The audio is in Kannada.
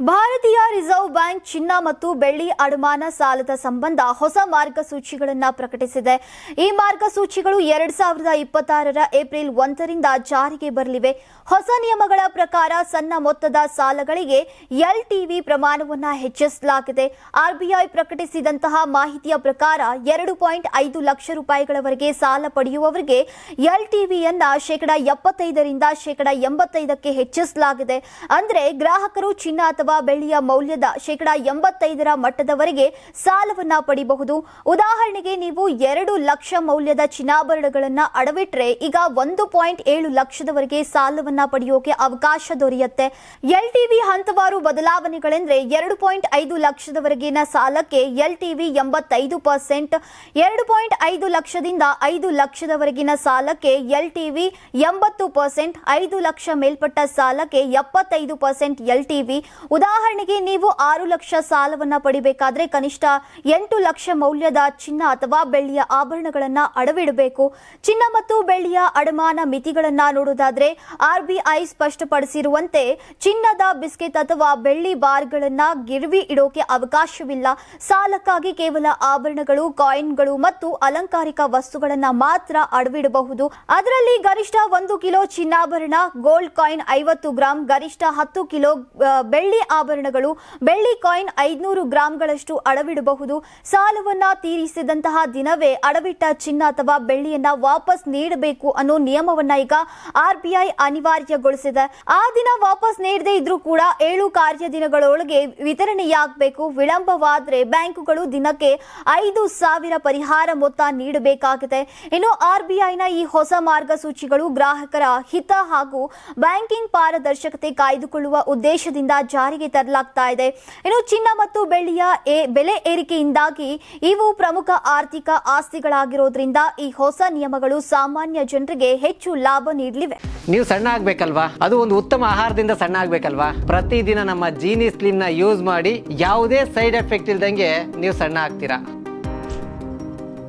ಭಾರತೀಯ ರಿಸರ್ವ್ ಬ್ಯಾಂಕ್ ಚಿನ್ನ ಮತ್ತು ಬೆಳ್ಳಿ ಅಡಮಾನ ಸಾಲದ ಸಂಬಂಧ ಹೊಸ ಮಾರ್ಗಸೂಚಿಗಳನ್ನು ಪ್ರಕಟಿಸಿದೆ. ಈ ಮಾರ್ಗಸೂಚಿಗಳು ಎರಡ್ ಸಾವಿರದ ಇಪ್ಪತ್ತಾರರ ಏಪ್ರಿಲ್ ಒಂದರಿಂದ ಜಾರಿಗೆ ಬರಲಿವೆ. ಹೊಸ ನಿಯಮಗಳ ಪ್ರಕಾರ ಸಣ್ಣ ಮೊತ್ತದ ಸಾಲಗಳಿಗೆ ಎಲ್ಟಿವಿ ಪ್ರಮಾಣವನ್ನು ಹೆಚ್ಚಿಸಲಾಗಿದೆ. ಆರ್ಬಿಐ ಪ್ರಕಟಿಸಿದಂತಹ ಮಾಹಿತಿಯ ಪ್ರಕಾರ ಎರಡು ಪಾಯಿಂಟ್ ಐದು ಲಕ್ಷ ರೂಪಾಯಿಗಳವರೆಗೆ ಸಾಲ ಪಡೆಯುವವರಿಗೆ ಎಲ್ಟಿವಿಯನ್ನ ಶೇಕಡ ಎಪ್ಪತ್ತೈದರಿಂದ ಶೇಕಡ ಎಂಬತ್ತೈದಕ್ಕೆ ಹೆಚ್ಚಿಸಲಾಗಿದೆ. ಅಂದರೆ ಗ್ರಾಹಕರು ಚಿನ್ನ ಅಥವಾ ಬೆಳ್ಳಿಯ ಮೌಲ್ಯದ ಶೇಕಡಾ ಎಂಬತ್ತೈದರ ಮಟ್ಟದವರೆಗೆ ಸಾಲವನ್ನ ಪಡಿಬಹುದು. ಉದಾಹರಣೆಗೆ ನೀವು ಎರಡು ಲಕ್ಷ ಮೌಲ್ಯದ ಚಿನ್ನಾಭರಣಗಳನ್ನು ಅಡವಿಟ್ರೆ ಈಗ ಒಂದು ಪಾಯಿಂಟ್ ಏಳು ಲಕ್ಷದವರೆಗೆ ಸಾಲವನ್ನ ಪಡೆಯೋಕೆ ಅವಕಾಶ ದೊರೆಯುತ್ತೆ. ಎಲ್ಟಿವಿ ಹಂತವಾರು ಬದಲಾವಣೆಗಳೆಂದ್ರೆ ಎರಡು ಪಾಯಿಂಟ್ ಐದು ಲಕ್ಷದವರೆಗಿನ ಸಾಲಕ್ಕೆ ಎಲ್ಟಿವಿ ಎಂಬತ್ತೈದು ಪರ್ಸೆಂಟ್, ಎರಡು ಪಾಯಿಂಟ್ ಐದು ಲಕ್ಷದಿಂದ ಐದು ಲಕ್ಷದವರೆಗಿನ ಸಾಲಕ್ಕೆ ಎಲ್ಟಿವಿ ಎಂಬತ್ತು ಪರ್ಸೆಂಟ್, ಐದು ಲಕ್ಷ ಮೇಲ್ಪಟ್ಟ ಸಾಲಕ್ಕೆ ಎಪ್ಪತ್ತೈದು ಪರ್ಸೆಂಟ್ ಎಲ್ಟಿವಿ ಉದಾಹರಣೆಗೆ ನೀವು ಆರು ಲಕ್ಷ ಸಾಲವನ್ನ ಪಡಿಬೇಕಾದ್ರೆ ಕನಿಷ್ಠ ಎಂಟು ಲಕ್ಷ ಮೌಲ್ಯದ ಚಿನ್ನ ಅಥವಾ ಬೆಳ್ಳಿಯ ಆಭರಣಗಳನ್ನ ಅಡವಿಡಬೇಕು. ಚಿನ್ನ ಮತ್ತು ಬೆಳ್ಳಿಯ ಅಡಮಾನ ಮಿತಿಗಳನ್ನ ನೋಡೋದಾದ್ರೆ ಆರ್ಬಿಐ ಸ್ಪಷ್ಟಪಡಿಸಿರುವಂತೆ ಚಿನ್ನದ ಬಿಸ್ಕೆಟ್ ಅಥವಾ ಬೆಳ್ಳಿ ಬಾರ್ಗಳನ್ನ ಗಿರ್ವಿ ಇಡೋಕೆ ಅವಕಾಶವಿಲ್ಲ. ಸಾಲಕ್ಕಾಗಿ ಕೇವಲ ಆಭರಣಗಳು, ಕಾಯಿನ್ಗಳು ಮತ್ತು ಅಲಂಕಾರಿಕ ವಸ್ತುಗಳನ್ನ ಮಾತ್ರ ಅಡವಿಡಬಹುದು. ಅದರಲ್ಲಿ ಗರಿಷ್ಠ ಒಂದು ಕಿಲೋ ಚಿನ್ನಾಭರಣ, ಗೋಲ್ಡ್ ಕಾಯಿನ್ ಐವತ್ತು ಗ್ರಾಂ, ಗರಿಷ್ಠ ಹತ್ತು ಕಿಲೋ ಬೆಳ್ಳಿ ಆಭರಣಗಳು, ಬೆಳ್ಳಿ ಕಾಯಿನ್ ಐದುನೂರು ಗ್ರಾಂಗಳಷ್ಟು ಅಡವಿಡಬಹುದು. ಸಾಲವನ್ನ ತೀರಿಸಿದಂತಹ ದಿನವೇ ಅಡವಿಟ್ಟ ಚಿನ್ನ ಅಥವಾ ಬೆಳ್ಳಿಯನ್ನ ವಾಪಸ್ ನೀಡಬೇಕು ಅನ್ನೋ ನಿಯಮವನ್ನ ಈಗ ಆರ್ಬಿಐ ಅನಿವಾರ್ಯಗೊಳಿಸಿದೆ. ಆ ದಿನ ವಾಪಸ್ ನೀಡದೇ ಇದ್ರೂ ಕೂಡ ಏಳು ಕಾರ್ಯ ದಿನಗಳೊಳಗೆ ವಿತರಣೆಯಾಗಬೇಕು. ವಿಳಂಬವಾದ್ರೆ ಬ್ಯಾಂಕುಗಳು ದಿನಕ್ಕೆ ಐದು ಸಾವಿರ ಪರಿಹಾರ ಮೊತ್ತ ನೀಡಬೇಕಾಗಿದೆ. ಇನ್ನು ಆರ್ಬಿಐನ ಈ ಹೊಸ ಮಾರ್ಗಸೂಚಿಗಳು ಗ್ರಾಹಕರ ಹಿತ ಹಾಗೂ ಬ್ಯಾಂಕಿಂಗ್ ಪಾರದರ್ಶಕತೆ ಕಾಯ್ದುಕೊಳ್ಳುವ ಉದ್ದೇಶದಿಂದ ಜಾರಿಗೆ ತರಲಾಗ್ತಾ ಇದೆ. ಇನ್ನು ಚಿನ್ನ ಮತ್ತು ಬೆಳ್ಳಿಯ ಬೆಲೆ ಏರಿಕೆಯಿಂದಾಗಿ ಇವು ಪ್ರಮುಖ ಆರ್ಥಿಕ ಆಸ್ತಿಗಳಾಗಿರೋದ್ರಿಂದ ಈ ಹೊಸ ನಿಯಮಗಳು ಸಾಮಾನ್ಯ ಜನರಿಗೆ ಹೆಚ್ಚು ಲಾಭ ನೀಡಲಿವೆ. ನೀವು ಸಣ್ಣ ಆಗ್ಬೇಕಲ್ವಾ? ಅದು ಒಂದು ಉತ್ತಮ ಆಹಾರದಿಂದ ಸಣ್ಣ ಆಗ್ಬೇಕಲ್ವಾ? ಪ್ರತಿದಿನ ನಮ್ಮ ಜೀನಿ ಸ್ಲಿಮ್ನ ಯೂಸ್ ಮಾಡಿ ಯಾವುದೇ ಸೈಡ್ ಎಫೆಕ್ಟ್ ಇಲ್ದಂಗೆ ನೀವು ಸಣ್ಣ ಆಗ್ತೀರಾ?